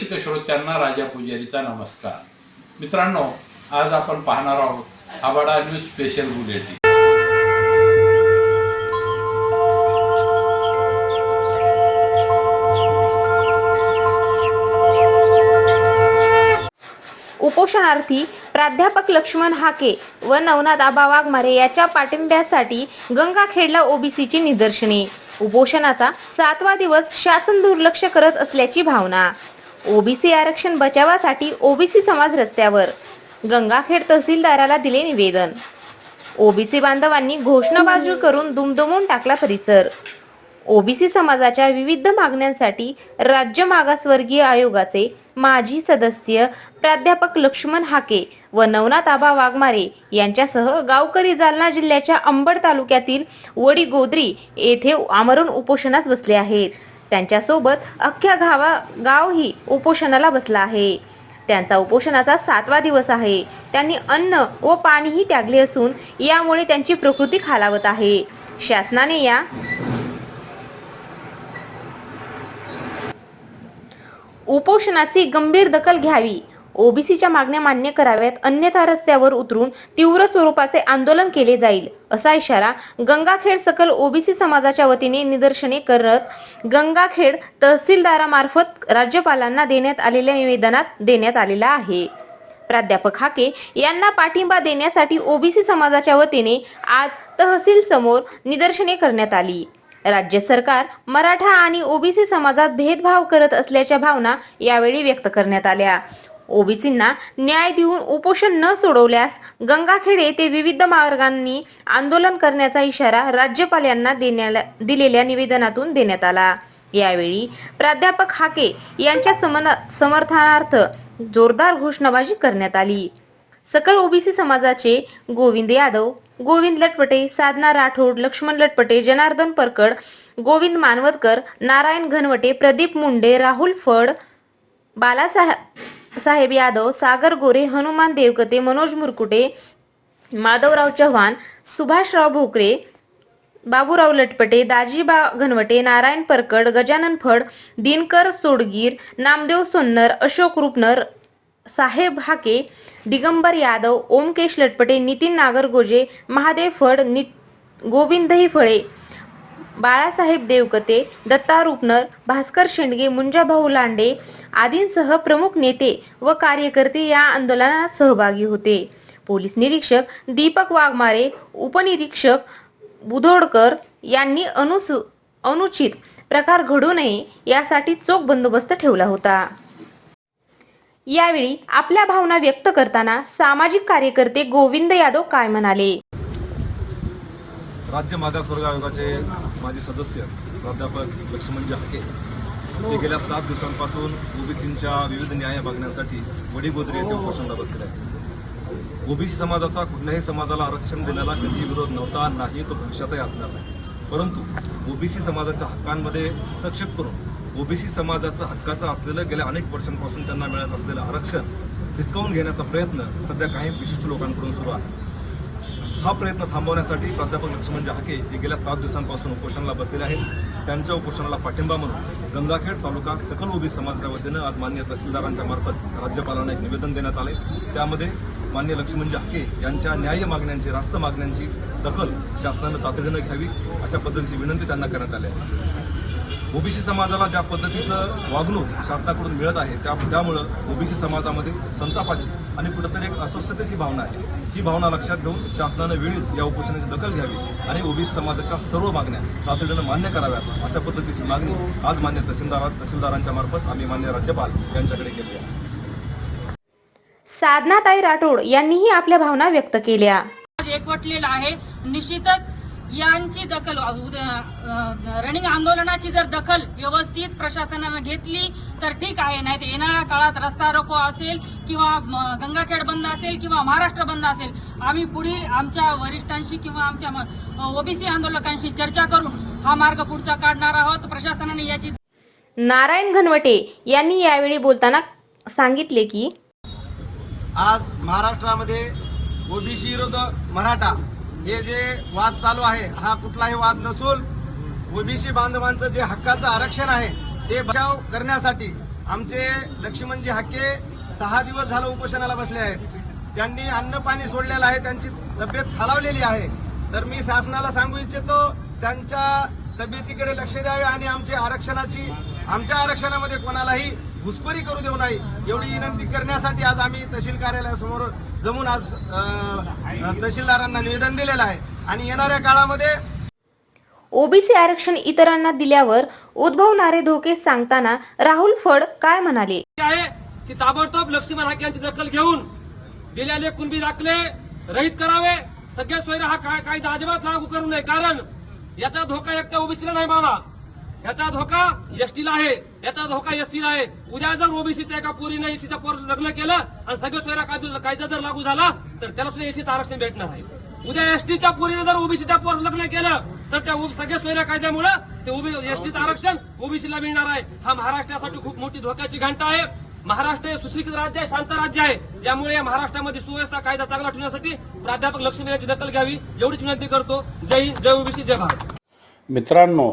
रसिक श्रोत्यांना राजा पुजारीचा नमस्कार. मित्रांनो आज आपण पाहणार आहोत आबाडा न्यूज स्पेशल बुलेटिन उपोषणार्थी प्राध्यापक लक्ष्मण हाके व नवनाथ आबा वाघमारे याच्या पाठिंब्यासाठी गंगाखेडला ओबीसीची निदर्शने. उपोषणाचा सातवा दिवस शासन दुर्लक्ष करत असल्याची भावना. ओबीसी आरक्षण बचावासाठी ओबीसी समाज रस्त्यावर. गंगाखेड तहसीलदाराला दिले निवेदन. ओबीसी बांधवांनी घोषणाबाजी करून दुमदुमून टाकला परिसर. ओबीसी समाजाच्या विविध मागण्यांसाठी राज्य मागासवर्गीय आयोगाचे माजी सदस्य प्राध्यापक लक्ष्मण हाके व नवनाथ आबा वाघमारे यांच्यासह गावकरी जालना जिल्ह्याच्या अंबड तालुक्यातील वडी गोदरी येथे आमरण उपोषणास बसले आहेत. त्यांच्यासोबत अख्ख्या गावा गावही उपोषणाला बसला आहे. त्यांचा उपोषणाचा सातवा दिवस आहे. त्यांनी अन्न व पाणीही त्यागले असून यामुळे त्यांची प्रकृती खालावत आहे. शासनाने या उपोषणाची गंभीर दखल घ्यावी. ओबीसीच्या मागण्या मान्य कराव्यात अन्यथा रस्त्यावर उतरून तीव्र स्वरूपाचे आंदोलन केले जाईल असा इशारा गंगाखेड सकल ओबीसी समाजाच्या वतीने निदर्शने करत गंगाखेड तहसीलदारामार्फत राज्यपालांना देण्यात आलेल्या निवेदनात देण्यात आलेला आहे. प्राध्यापक हाके यांना पाठिंबा देण्यासाठी ओबीसी समाजाच्या वतीने आज तहसील समोर निदर्शने करण्यात आली. राज्य सरकार मराठा आणि ओबीसी समाजात भेदभाव करत असल्याच्या भावना यावेळी व्यक्त करण्यात आल्या. ओबीसींना न्याय देऊन उपोषण न सोडवल्यास गंगाखेड येथे विविध मार्गांनी आंदोलन करण्याचा इशारा राज्यपाल यांना देण्याला दिलेल्या निवेदनातून देण्यात आला. यावेळी प्राध्यापक हाके यांच्या समर्थनार्थ जोरदार घोषणाबाजी करण्यात आली. सकल ओबीसी समाजाचे गोविंद यादव गोविंद लटपटे साधना राठोड लक्ष्मण लटपटे जनार्दन परकड गोविंद मानवतकर नारायण घनवटे प्रदीप मुंडे राहुल फड बालासाहेब साहेब यादव सागर गोरे हनुमान देवकते मनोज मुरकुटे माधवराव चव्हाण सुभाषराव भोकरे बाबूराव लटपटे दाजीबा घनवटे नारायण परकड गजानन फड दिनकर सोडगीर नामदेव सोन्नर अशोक रुपनर साहेब हाके दिगंबर यादव ओमकेश लटपटे नितीन नागरगोजे महादेव फड नि गोविंदही फळे बाळासाहेब देवकते दत्ता रुपनर भास्कर शेंडगे मुंजाभाऊ लांडे आदींसह प्रमुख नेते व कार्यकर्ते या आंदोलनात सहभागी होते. पोलीस निरीक्षक दीपक वाघमारे उपनिरीक्षक बुधोडकर यांनी अनुसू अनुचित प्रकार घडू नये यासाठी चोख बंदोबस्त ठेवला होता. यावेळी आपल्या भावना व्यक्त करताना सामाजिक कार्यकर्ते गोविंद यादव काय म्हणाले? राज्य मागासवर्ग आयोगाचे माजी सदस्य प्राध्यापक लक्ष्मणजी जहाके ते गेल्या सात दिवसांपासून ओबीसींच्या विविध न्याय मागण्यांसाठी वडीगोद्री येथे उपोषणाला बसले आहेत. ओबीसी समाजाचा कुठल्याही समाजाला आरक्षण देण्याला कधीही विरोध नव्हता नाही तो भविष्यातही असणार नाही. परंतु ओबीसी समाजाच्या हक्कांमध्ये हस्तक्षेप करून ओबीसी समाजाचं हक्काचं असलेलं गेल्या अनेक वर्षांपासून त्यांना मिळत असलेलं आरक्षण हिसकावून घेण्याचा प्रयत्न सध्या काही विशिष्ट लोकांकडून सुरू आहे. हा प्रयत्न थांबवण्यासाठी प्राध्यापक लक्ष्मण जहाके हे गेल्या सात दिवसांपासून उपोषणाला बसलेले आहेत. त्यांच्या उपोषणाला पाठिंबा म्हणून गंगाखेड तालुका सकल ओबी समाजाच्या वतीनं आज मान्य तहसीलदारांच्या मार्फत राज्यपालांना एक निवेदन देण्यात आले. त्यामध्ये मान्य लक्ष्मण जहाके यांच्या न्याय्य मागण्यांची रास्त मागण्यांची दखल शासनानं तातडीनं घ्यावी अशा पद्धतीची विनंती त्यांना करण्यात आली आहे. ओबीसी समाजाला ज्या पद्धतीचं वागणूक शासनाकडून मिळत आहे त्या त्यामुळं ओबीसी समाजामध्ये संतापाची आणि कुठंतरी एक अस्वस्थतेची भावना आहे. ही भावना लक्षात घेऊन शासनानं वेळीच या उपोषणाची दखल घ्यावी आणि ओबीसी समाजाच्या सर्व मागण्या तातडीनं मान्य कराव्यात अशा पद्धतीची मागणी आज मान्य तहसीलदार तहसीलदारांच्या मार्फत आम्ही मान्य राज्यपाल यांच्याकडे केली आहे. साधनाताई राठोड यांनीही आपल्या भावना व्यक्त केल्या. आज एकवटलेला आहे. निश्चितच यांची दखल रनिंग आंदोलनाची जर दखल व्यवस्थित प्रशासनानं घेतली तर ठीक आहे. नाही तर येणाऱ्या काळात रस्ता रोको असेल किंवा गंगाखेड बंद असेल किंवा महाराष्ट्र बंद असेल आम्ही पुढील आमच्या वरिष्ठांशी किंवा आमच्या ओबीसी आंदोलकांशी चर्चा करून हा मार्ग पुढचा काढणार आहोत. प्रशासनाने याची नारायण घनवटे यांनी यावेळी बोलताना सांगितले की आज महाराष्ट्रामध्ये ओबीसी विरुद्ध मराठा हे जे वाद चालू आहे हा कुठलाही वाद नसून ओबीसी बांधवांचं जे हक्काचं आरक्षण आहे ते बचाव करण्यासाठी आमचे लक्ष्मणजी हक्के सहा दिवस झालं उपोषणाला बसले आहेत. त्यांनी अन्न पाणी सोडलेलं आहे त्यांची तब्येत खालावलेली आहे. तर मी शासनाला सांगू इच्छितो त्यांच्या तब्येतीकडे लक्ष द्यावे आणि आमची आरक्षणाची आमच्या आरक्षणामध्ये कोणालाही घुसखोरी करू देऊ नाही एवढी विनंती करण्यासाठी आज आम्ही तहसील कार्यालयासमोर जमून आज अ, तहसीलदारांना निवेदन दिलेलं आहे. आणि येणाऱ्या काळामध्ये ओबीसी आरक्षण इतरांना दिल्यावर उद्भवणारे धोके सांगताना राहुल फड काय म्हणाले? आहे की ताबडतोब लक्ष्मण हाके यांची दखल घेऊन दिलेले कुणबी दाखले रहित करावे. सगळे सोयरे हा काय कायदा अजिबात लागू करू नये. कारण याचा धोका एकट्या ओबीसीला नाही बाबा याचा धोका एसटीला आहे याचा धोका एससीला आहे. उद्या जर ओबीसीच्या एका पोरीनं एसीचा पोर लग्न केलं आणि सगळं वेळा कायदा कायदा जर लागू झाला तर त्याला सुद्धा एसीचं आरक्षण भेटणार आहे. उद्या एसटीच्या पोरीनं जर ओबीसीच्या पोर लग्न केलं तर त्या सगळ्या सोयऱ्या कायद्यामुळे ते ओबी एसटीचं आरक्षण ओबीसीला मिळणार आहे. हा महाराष्ट्रासाठी खूप मोठी धोक्याची घंटा आहे. महाराष्ट्र हे सुशिक्षित राज्य आहे शांत राज्य आहे. त्यामुळे या महाराष्ट्रामध्ये सुव्यवस्था कायदा चांगला ठेवण्यासाठी प्राध्यापक लक्ष्मी यांची दखल घ्यावी. एवढीच विनंती करतो. जय हिंद जय ओबीसी जय भारत. मित्रांनो